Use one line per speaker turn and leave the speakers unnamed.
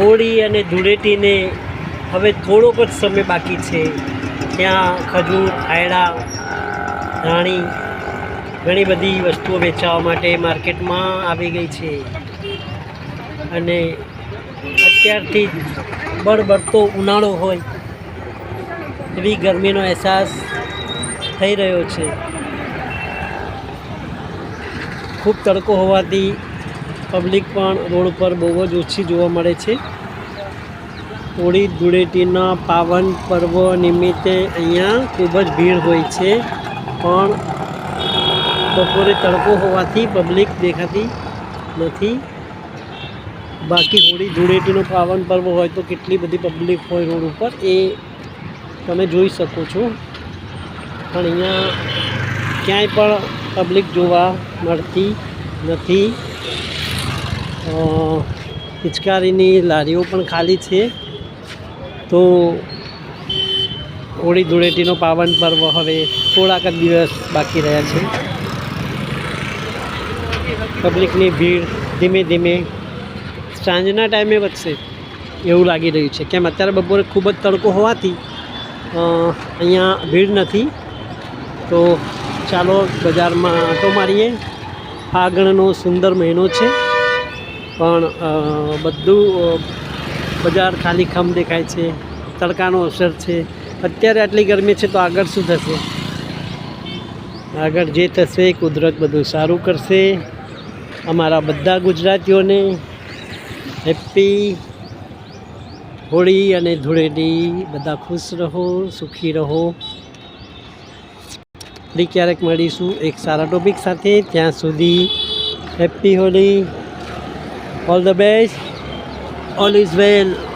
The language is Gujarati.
હોળી અને ધૂળેટીને હવે થોડોક જ સમય બાકી છે. ત્યાં ખજૂર, ખાયડા ધાણી ઘણી બધી વસ્તુઓ વેચાવા માટે માર્કેટમાં આવી ગઈ છે. અને અત્યારથી જ બળબડતો ઉનાળો હોય એવી ગરમીનો અહેસાસ થઈ રહ્યો છે. ખૂબ તડકો હોવાથી પબ્લિક પણ રોડ પર બહુ જ ઓછી જોવા મળે છે. હોળી ધૂળેટીના પાવન પર્વ નિમિત્તે અહીંયા ખૂબ જ ભીડ હોય છે. પણ બપોરે તડકો હોવાથી પબ્લિક દેખાતી નથી. બાકી હોળી ધૂળેટીનો પાવન પર્વ હોય તો કેટલી બધી પબ્લિક હોય રોડ ઉપર એ તમે જોઈ શકો છો. પણ અહીંયા ક્યાંય પણ પબ્લિક જોવા મળતી નથી. પિચકારીની લારીઓ પણ ખાલી છે. તો હોળી ધૂળેટીનો પાવન પર્વ હવે થોડાક જ દિવસ બાકી રહ્યા છે. પબ્લિકની ભીડ ધીમે ધીમે સાંજના ટાઈમે વધશે એવું લાગી રહ્યું છે. કેમ અત્યારે બપોરે ખૂબ જ તડકો હોવાથી અહીંયા ભીડ નથી. તો ચાલો બજારમાં આંટો મારીએ. ફાગણનો સુંદર મહિનો છે. પણ બધું બજાર ખાલી ખમ દેખાય છે, તડકાનો અસર છે. અત્યારે આટલી ગરમી છે તો આગળ શું થશે? આગળ જે થશે, કુદરત બધું સારું કરશે. અમારા બધા ગુજરાતીઓને હેપી હોળી અને ધૂળેટી. બધા ખુશ રહો, સુખી રહો. ફરી ક્યારેક મળીશું એક સારા ટોપિક સાથે. ત્યાં સુધી happy Holi. All the best. All is well.